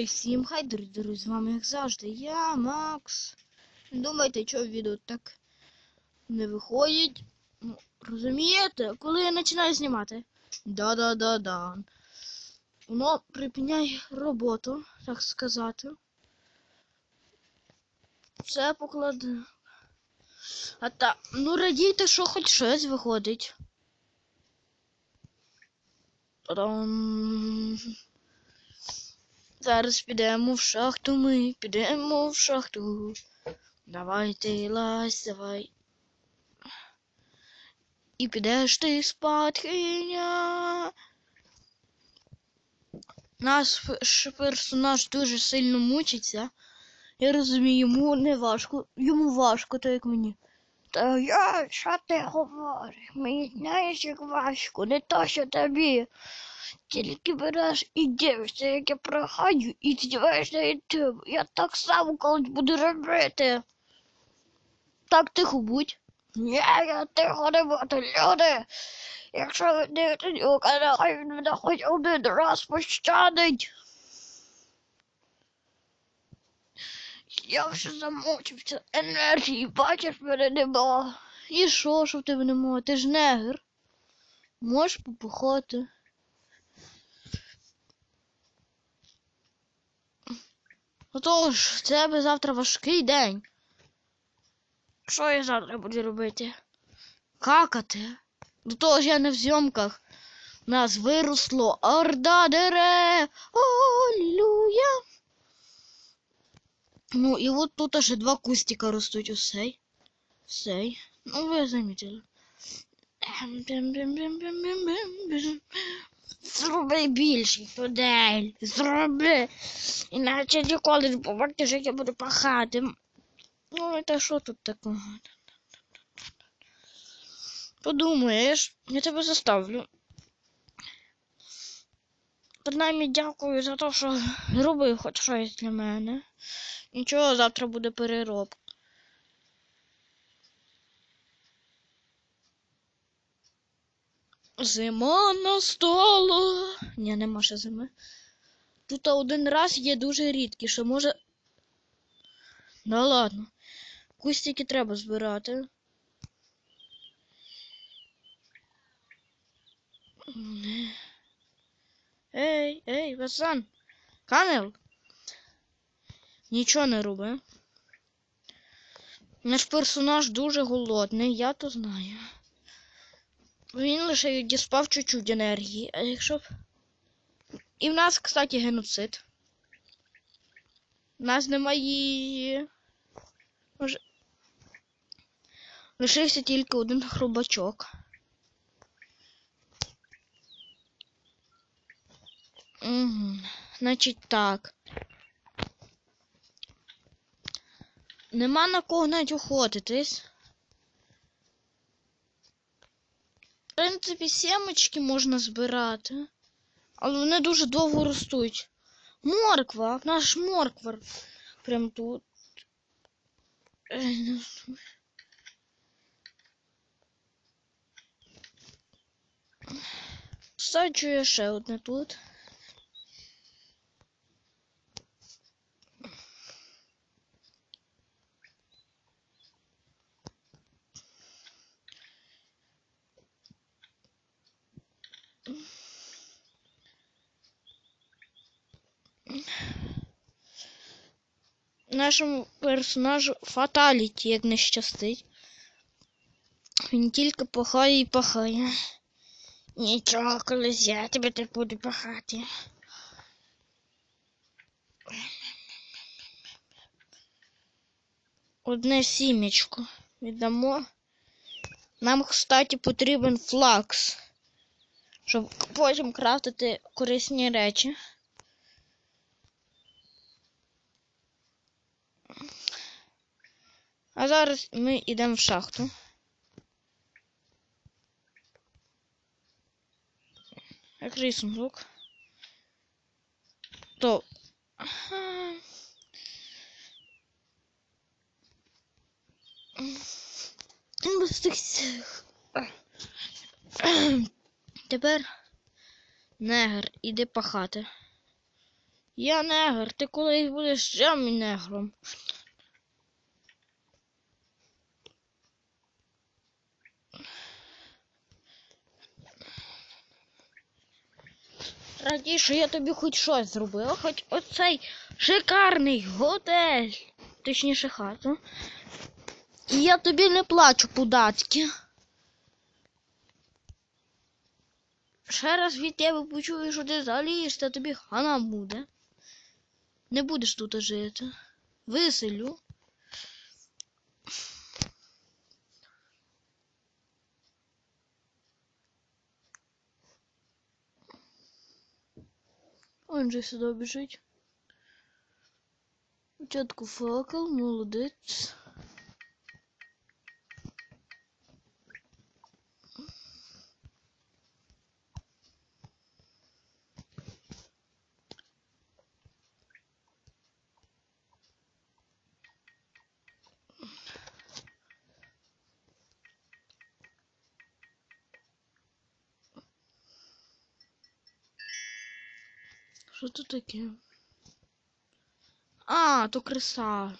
І всім хай, друзі, з вами як завжди, я, Макс. Не Думайте, що відео так не виходить. Ну, розумієте, коли я починаю знімати. Да-да-да-да. Воно припиняє роботу, так сказати. Все покладе. А та, ну радійте, що хоч щось виходить. Та-дам. Зараз підемо в шахту ми, підемо в шахту. Давайте лазь, давай. І підеш ти спадкиня. Наш персонаж дуже сильно мучиться. Я розумію, йому не важко. Йому важко, так як мені. Та я, що ти говориш? Мені знаєш, як важко, не то, що тобі. Тільки береш і дивишся, як я проходжу, і здіваєш на ютуб. Я так само колись буду робити. Так тихо будь. Ні, я тихо не буду, люди. Якщо ви дивитесь його канал, він мене хоч один раз пощадить. Я вже замучився енергії, бачиш, мене нема. І що, що в тебе нема? Ти ж негр. Можеш попухати. Отож, в тебе завтра важкий день. Що я завтра буду робити? Какати. До того ж я не в зйомках. Нас виросло орда дерев. Аллилуйя. Ну і от тут аж два кустика ростуть усей. Сей. Ну, ви замітили. Ем, Зроби більший тудель. Зроби. Іначе ніколи не побачиш, як я буду пахати. Ну, та що тут такого? Подумаєш, я тебе заставлю. Принаймні дякую за те, що робив хоч щось для мене. Нічого, завтра буде переробка. Зима настала. Ні, нема ще зими. Тут один раз є дуже рідкі, що може. Да ладно. Кустики треба збирати. Ей, ей, пацан. Камел. Нічого не роби. Наш персонаж дуже голодний, я то знаю. Він лише діспав чуть-чуть енергії, а якщо б. І в нас, кстати, геноцид. У нас немає. Може. Лишився тільки один хробачок. Угу. Значить так. Нема на кого навіть охотитись. В принципі, сімочки можна збирати. Але вони дуже довго ростуть. Морква, наш морква. Прям тут. Ей, ну, Саджую ще одне тут. Нашому персонажу фаталіті, як не щастить. Він тільки пахає і пахає. Нічого, колись я тебе так буду пахати. Одне сімечко віддамо. Нам, кстати, потрібен флакс, щоб потім крафтити корисні речі. А зараз ми йдемо в шахту. Який сундук? То. Тепер негр іде пахати. Я негр, ти колись будеш ще мій негром. Раді, що я тобі хоч щось зробила, хоч оцей шикарний готель, точніше хату. І я тобі не плачу податки. Ще раз від тебе почую, що ти залієш, та тобі хана буде. Не будеш тут жити. Виселю. Он же сюди біжить. Тетку факел, молодець. Що тут таке? А, то креса.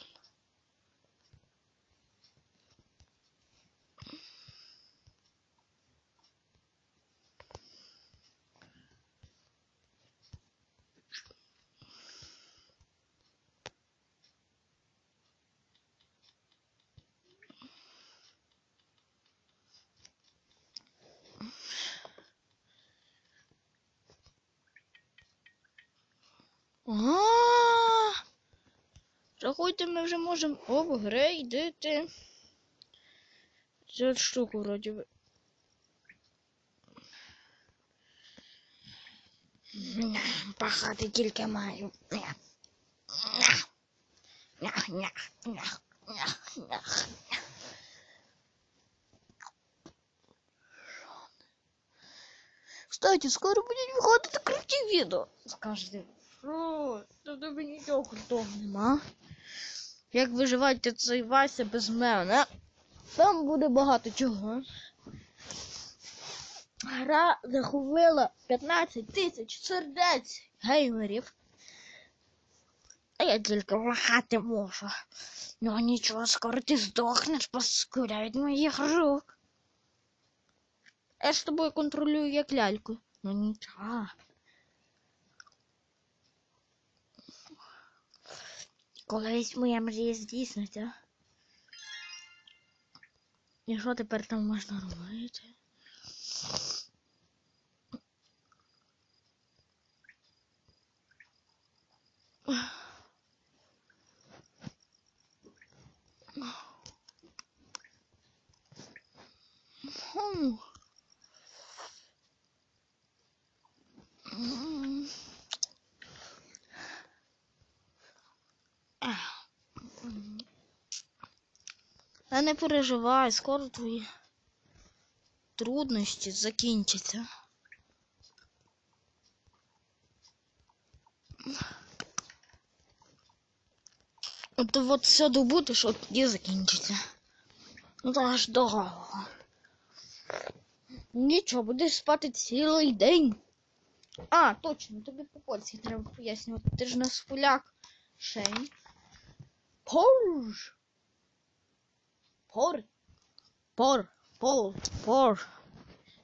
А. Рахуйте, ми вже можемо обгрейдити. Цю штуку вроді би. Пахати тільки маю. Кстати, скоро будуть виходити круті відео. Скажете, що та в тебе нічого крутого нема. Як виживати цей Вася без мене? Там буде багато чого. Гра захопила 15 тисяч сердець геймерів. А я тільки махати можу. Ну нічого, скоро ти здохнеш, паскудя від моїх рук. Я ж тобою контролюю як ляльку. Ну нічого. Колись моя мрія здійсниться. І що тепер там можна робити? Хм. Та не переживай, скоро твої труднощі закінчаться. От от все добудеш, от тоді закінчиться. Ну то аж довго. Нічого, будеш спати цілий день. А, точно, тобі по польськи треба пояснювати. Ти ж нас поляк. Шейн. Порж. Пор. Пор. Пол. Пор.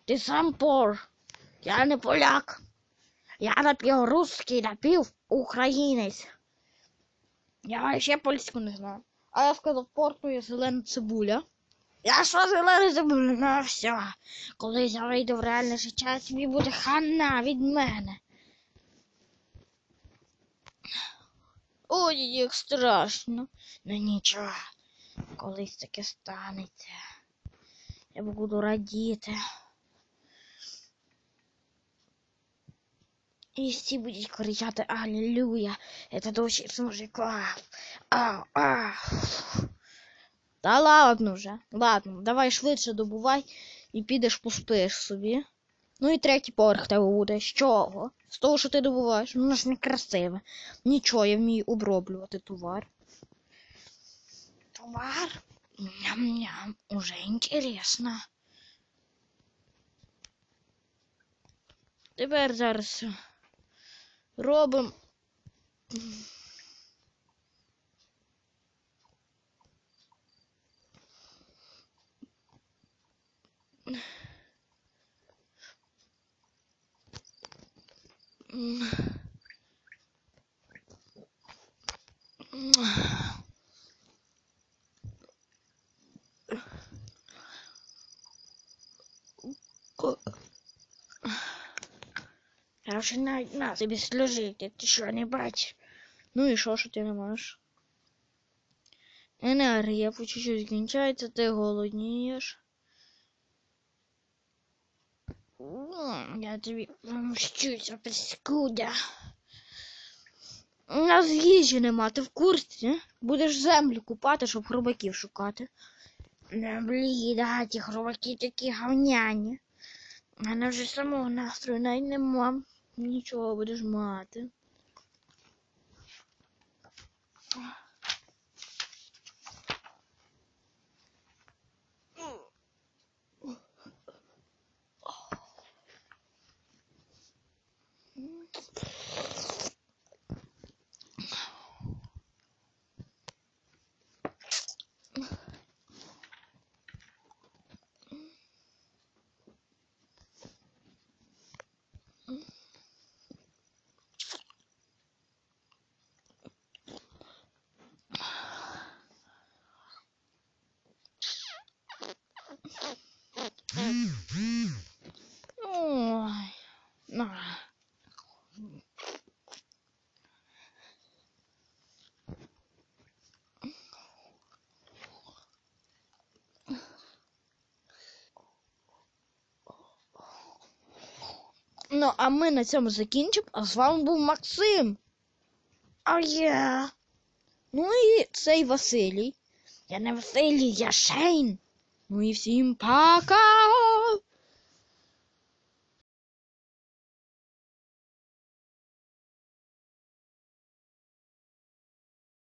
Ти сам пор. Я не поляк. Я напіврусський, напівукраїнець. Я ще польську не знаю. А я сказав, порту є зелена цибуля. Я що зелена цибуля? Ну все. Коли я вийду в реальне життя, тобі буде хана від мене. Ой, як страшно. Ну нічого. Колись таке станеться. Я буду радіти. І всі будуть кричати Аллилуйя, это дочь мужика. А, а. Та ладно вже. Ладно, давай швидше добувай і підеш поспиш собі. Ну і третій поверх тебе буде. З чого? З того, що ти добуваєш. Ну, воно ж не красиве. Нічого, я вмію оброблювати товар. Товар? Ням-ням, уже інтересно. Тепер зараз робимо вже навіть на тобі служити, ти що не бачиш? Ну і що, що ти не можеш? Енергія по чуть-чуть кінчається, ти голоднієш. Я тобі помщуся, паскуда. У нас їжі нема, ти в курсі? Будеш землю купати, щоб хробаків шукати. Не блін, да, ті хробаки такі говняні. У мене вже самого настрою навіть нема. Нічого будеш мати. Ой. Ну, а ми на цьому закінчимо. А з вами був Максим. А я. Ну і цей Василій. Я не Василій, я Шейн. Ну і всім пока!